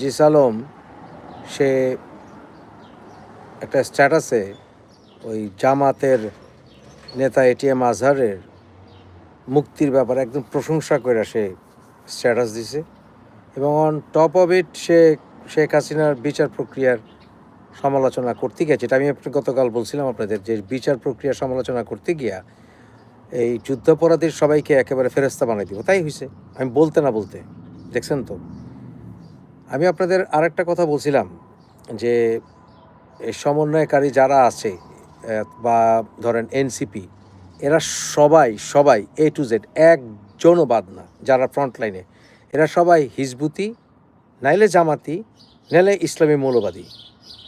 জিস আলম সে একটা স্ট্যাটাসে ওই জামাতের নেতা এটিএম আজহারের মুক্তির ব্যাপারে একদম প্রশংসা করে সে স্ট্যাটাস দিছে এবং অন টপ অফ ইট সে শেখ হাসিনার বিচার প্রক্রিয়ার সমালোচনা করতে গেছে এটা আমি গতকাল বলছিলাম আপনাদের, যে বিচার প্রক্রিয়া সমালোচনা করতে গিয়া এই যুদ্ধাপরাধীর সবাইকে একেবারে ফেরস্তা বানাই দিব। তাই হয়েছে আমি বলতে না বলতে, দেখছেন তো? আমি আপনাদের আরেকটা কথা বলছিলাম যে সমন্বয়কারী যারা আছে বা ধরেন এনসিপি এরা সবাই সবাই এ টু জেড একজনও বাদ না যারা ফ্রন্ট লাইনে এরা সবাই হিজবুতি, নাইলে জামাতি, নাইলে ইসলামী মৌলবাদী,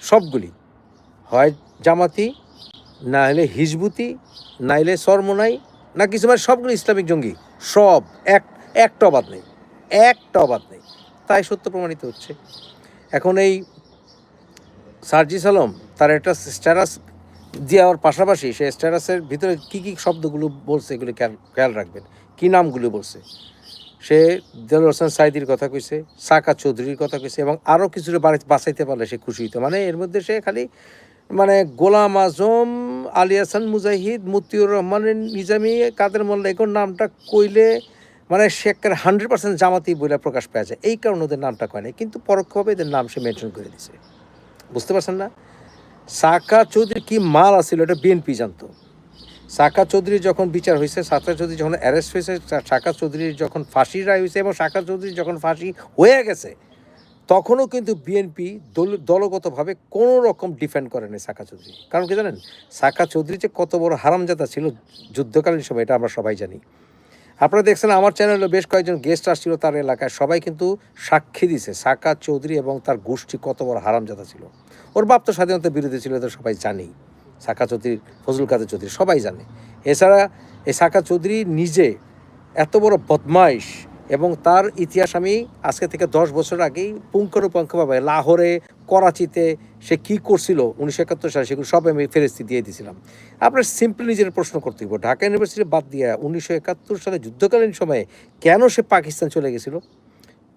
সবগুলি। হয় জামাতি না হলে হিজবুতি, নাইলে সরমোনাই না কিছু মানে সবগুলো ইসলামিক জঙ্গি। সব, এক একটা অবাদ নেই। একটা অবাদ নেই। তাই সত্য প্রমাণিত হচ্ছে। এখন এই সার্জিস আলম, তার একটা স্ট্যাটাস দেওয়ার পাশাপাশি সে স্ট্যাটাসের ভিতরে কী কী শব্দগুলো বলছে এগুলো খেয়াল খেয়াল রাখবেন। কী নামগুলো বলছে? সে দেল হোসেন সাইদির কথা কইছে, সাকা চৌধুরীর কথা কইছে এবং আরও কিছুটা বাঁচাইতে পারলে সে খুশি হইতো। মানে এর মধ্যে সে খালি মানে গোলাম আজম, আলী হাসান মুজাহিদ, মতিউর রহমানের নিজামি, কাদের মোল্লা, এগুলোর নামটা কইলে মানে সে একটা হান্ড্রেড পার্সেন্ট জামাতি বইলা প্রকাশ পাওয়া যায় এই কারণে ওদের নামটা কয় না কিন্তু পরোক্ষভাবে এদের নাম সে মেনশন করে দিছে। বুঝতে পারছেন না? সাকা চৌধুরী কি মাল আছিল এটা বিএনপি জানতো। সাকা চৌধুরী যখন বিচার হয়েছে, সাকা চৌধুরী যখন অ্যারেস্ট হয়েছে সাকা চৌধুরীর যখন ফাঁসির রায় হয়েছে এবং সাকা চৌধুরী যখন ফাঁসি হয়ে গেছে, তখনও কিন্তু বিএনপি দল দলগতভাবে কোনো রকম ডিফেন্ড করেনি সাকা চৌধুরী। কারণ কি জানেন? সাকা চৌধুরী যে কত বড় হারামজাদা ছিল যুদ্ধকালীন সময়, এটা আমরা সবাই জানি। আপনারা দেখছেন আমার চ্যানেলে বেশ কয়েকজন গেস্ট আসছিল তার এলাকায়। সবাই কিন্তু সাক্ষী দিছে, সাকা চৌধুরী এবং তার গোষ্ঠী কত বড় হারামজাদা ছিল। ওর বাপ তো স্বাধীনতা বিরোধী ছিল তো সবাই জানেই। সাকা চৌধুরী, ফজলুল কাদের চৌধুরী, সবাই জানে। এছাড়া এই সাকা চৌধুরী নিজে এত বড় বদমাইশ এবং তার ইতিহাস আমি আজকে থেকে দশ বছর আগেই পুঙ্খানুপুঙ্খভাবে লাহোরে করাচিতে সে কি করছিল, উনিশশো একাত্তর সালে সেগুলো সব আমি ফেরেস্তি দিয়ে দিয়েছিলাম আপনার সিম্পলি নিজের প্রশ্ন করতে হইব, ঢাকা ইউনিভার্সিটি বাদ দিয়ে উনিশশো একাত্তর সালে যুদ্ধকালীন সময়ে কেন সে পাকিস্তান চলে গেছিল?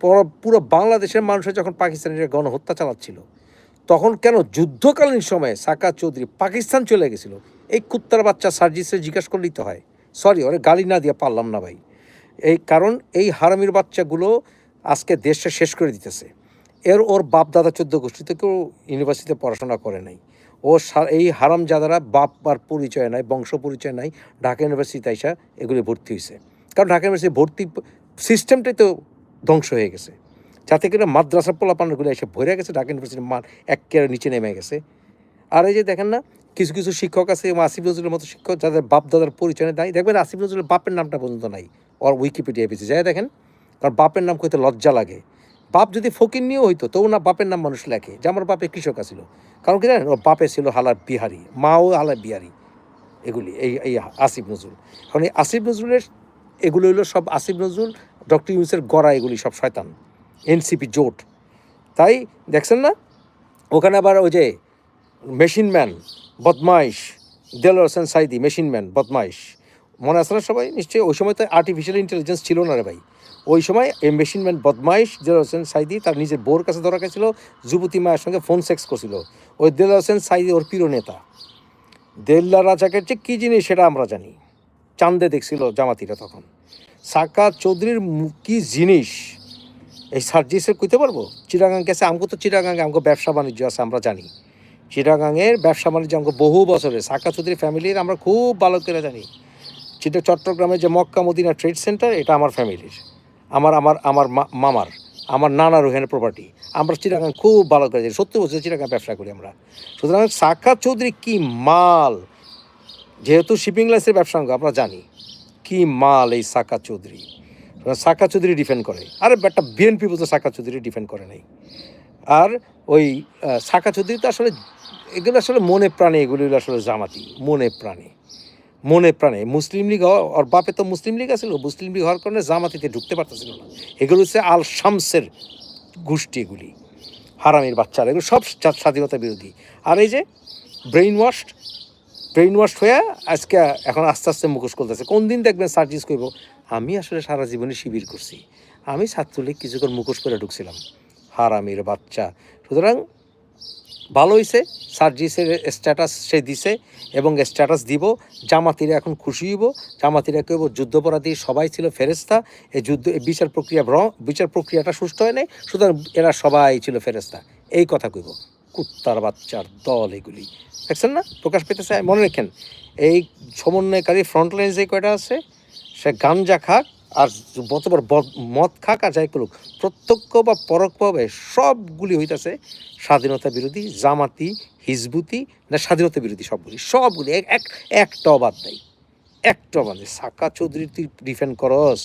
পুরো- বাংলাদেশের মানুষের যখন পাকিস্তানিরা গণহত্যা চালাচ্ছিল, তখন কেন যুদ্ধকালীন সময়ে সাকা চৌধুরী পাকিস্তান চলে গেছিল? এই কুত্তার বাচ্চা সার্জিসে জিজ্ঞাসা করলেই তো হয়। সরি ওরে গালি না দিয়ে পারলাম না ভাই। এই কারণ এই হারামির বাচ্চাগুলো আজকে দেশটা শেষ করে দিতেছে। এর ওর বাপ দাদা চোদ্দ গোষ্ঠী থেকেও ইউনিভার্সিটিতে পড়াশোনা করে নাই। ও এই হারাম যাদারা বাপ আর পরিচয় নাই, বংশ পরিচয় নাই, ঢাকা ইউনিভার্সিটিতে আইসা এগুলি ভর্তি হয়েছে কারণ ঢাকা ইউনিভার্সিটি ভর্তি সিস্টেমটাই তো ধ্বংস হয়ে গেছে। যাতে করে মাদ্রাসা পোলাপানগুলো এসে ভরে গেছে, ঢাকা ইউনিভার্সিটির মান একেবারে নিচে নেমে গেছে। আর এই যে দেখেন না, কিছু কিছু শিক্ষক আছে এবং আসিফ নজরুলের মতো শিক্ষক, যাদের বাপ দাদার পরিচয় নাই। দেখবেন আসিফ নজরুলের বাপের নামটা পর্যন্ত নাই। ওর উইকিপিডিয়া পেয়েছে যাই দেখেন কারণ বাপের নাম কইতে লজ্জা লাগে। বাপ যদি ফকির নিয়েও হইতো, তবু না বাপের নাম মানুষ লেখে, যে আমার বাপে কৃষক আছিল। কারণ কি জানেন? ওর বাপে ছিল হালার বিহারি, মাও হালার বিহারি, এগুলি, এই এই আসিফ নজরুল। কারণ এই আসিফ নজরুলের এগুলো হলো সব আসিফ নজরুল, ডক্টর ইউনুসের গড়া এগুলি সব শয়তান, এনসিপি জোট। তাই দেখছেন না? ওখানে আবার ওই যে মেশিন ম্যান বদমাইশ দেল হোসেন সাইদি মেশিন ম্যান বদমাইশ। মনে আছে না সবাই? নিশ্চয়ই ওই সময় তো আর্টিফিশিয়াল ইন্টেলিজেন্স ছিল না রে ভাই। ওই সময় এই মেশিন ম্যান বদমাইশ দেল হোসেন সাইদি তার নিজের বোর কাছে ধরা গেছিল যুবতী মায়ের সঙ্গে ফোন সেক্স করছিল। ওই দেল হোসেন সাইদি ওর প্রিয় নেতা। দেল্লা রাজাকের যে কী জিনিস সেটা আমরা জানি। চান্দে দেখছিল জামাতিরা তখন। সাকা চৌধুরীর কি জিনিস? এই সার্জিসের কইতে পারব? চিরাগাং গেছে, আমগো তো চিরাগাঙ্গে আমগো ব্যবসা বাণিজ্য আছে, আমরা জানি। চিরাগাংয়ের ব্যবসা বাণিজ্য আমগো বহু বছরের। সাকা চৌধুরী ফ্যামিলির আমরা খুব ভালো করে জানি। চিটা চট্টগ্রামের যে মক্কা মদিনা ট্রেড সেন্টার এটা আমার ফ্যামিলির আমার আমার আমার মামার, আমার নানা রোহেনের প্রপার্টি আমরা চিরাগাং খুব ভালো করে জানি সত্যি বছর চিরাগাং ব্যবসা করি আমরা। সুতরাং সাক্ষাৎ চৌধুরী কি মাল? যেহেতু শিপিং লাইসের ব্যবসা আমরা জানি। কি মাল এই সাকা চৌধুরী? সাকা চৌধুরী ডিফেন্ড করে। আরে একটা বিএনপি বলতে সাকা চৌধুরী ডিফেন্ড করে নাই। আর ওই সাকা চৌধুরী তো আসলে, এগুলো আসলে মনে প্রাণে, এগুলো আসলে জামাতি, মনে প্রাণে। মনে প্রাণে। মুসলিম লীগ ওর বাপে তো মুসলিম লীগ আছিল, মুসলিম লীগ হওয়ার কারণে জামাতিতে ঢুকতে পারতেছিল না। এগুলো হচ্ছে আল শামসের গোষ্ঠী এগুলি, হারামির বাচ্চারা। এগুলো সব স্বাধীনতা বিরোধী। আর এই যে ব্রেইন ওয়াশড ব্রেইন ওয়াশ হয়ে আজকে এখন আস্তে আস্তে মুখোশ করতেছে কোন দিন দেখবেন সার্জিস কইব, আমি আসলে সারা জীবনে শিবির করছি। আমি ছাত্রলীগ কিছুক্ষণ মুখোশ করে ঢুকছিলাম। হারামির বাচ্চা। সুতরাং ভালো হয়েছে সার্জিসের স্ট্যাটাস সে দিছে এবং স্ট্যাটাস দিব, জামাতিরা এখন খুশি হইব, জামাতিরা কেউ যুদ্ধপরাধী সবাই ছিল ফেরেস্তা এই যুদ্ধ বিচার প্রক্রিয়া বিচার প্রক্রিয়াটা সুষ্ঠু হয় নাই, সুতরাং এরা সবাই ছিল ফেরেস্তা এই কথা কইব, কুত্তার বাচ্চার দল এগুলি। দেখছেন না? প্রকাশ পেতেছে, মনে রাখেন, এই সমন্বয়কারী ফ্রন্টলাইন যে কয়টা আছে, সে গাঞ্জা খাক আর বতবার মদ খাক যাই করুক, প্রত্যক্ষ বা পরোক্ষভাবে সবগুলি হইতাছে স্বাধীনতা বিরোধী, জামাতি, হিজবুতি, না স্বাধীনতা বিরোধী সবগুলি সবগুলি এক এক একটাও বাদ নাই। একটাও বাদ নেই। সাকা চৌধুরী তুই ডিফেন্ড করস,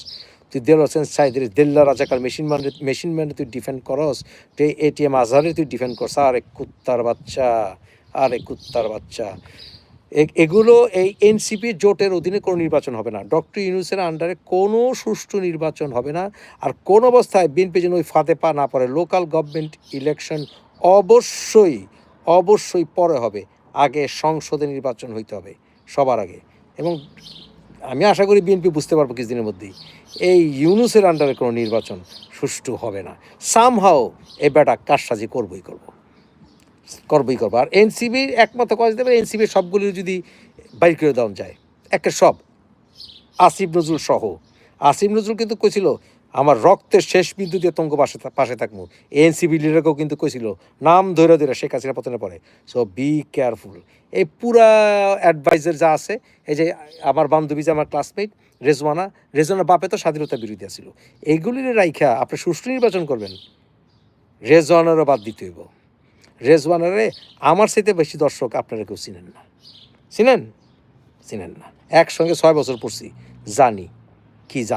তুই দেল হোসেন সাইদের দেল্লা রাজাকার মেশিন ম্যান মেশিন ম্যান তুই ডিফেন্ড করস তুই এটিএম আজহারে তুই ডিফেন্ড করস, আরে কুত্তার বাচ্চা, আরে কুত্তার বাচ্চা। এগুলো এই এনসিপি জোটের অধীনে কোনো নির্বাচন হবে না। ডক্টর ইউনুসের আন্ডারে কোনো সুষ্ঠু নির্বাচন হবে না। আর কোন অবস্থায় বিএনপি যেন ওই ফাঁদে পা না পড়ে লোকাল গভর্নমেন্ট ইলেকশন অবশ্যই অবশ্যই পরে হবে। আগে সংসদে নির্বাচন হইতে হবে সবার আগে। এবং আমি আশা করি বিএনপি বুঝতে পারব কিছুদিনের মধ্যেই, এই ইউনুসের আন্ডারে কোনো নির্বাচন সুষ্ঠু হবে না। সামহাও এ বেটা কারসাজি করবই করব। করবই করব। আর এনসিবির একমাত্র কাজ দেবে এনসিবির সবগুলি যদি বাইর করে দেওয়া যায় একে সব। আসিফ নজরুল সহ। আসিফ নজরুল কিন্তু কইছিল, আমার রক্তের শেষ বিন্দু দিয়ে তঙ্গ পাশে পাশে থাকব। এনসিবি লিডারকেও কিন্তু কইছিল, নাম ধরে ধরে শেখ হাসিনা পতনের পরে সো বি কেয়ারফুল এই পুরা অ্যাডভাইজার যা আছে, এই যে আমার বান্ধবী যে আমার ক্লাসমেট রেজওয়ানা, রেজওয়ানার বাপে তো স্বাধীনতা বিরোধী ছিল এইগুলির রাইখা আপনি সুষ্ঠু নির্বাচন করবেন, রেজওয়ানারও বাদ দিতে হইব। রেজওয়ানারে আমার সাথে বেশি দর্শক আপনারা কেউ চিনেন না। চিনেন? চিনেন না। একসঙ্গে ছয় বছর পড়ছি। জানি। কি জানি?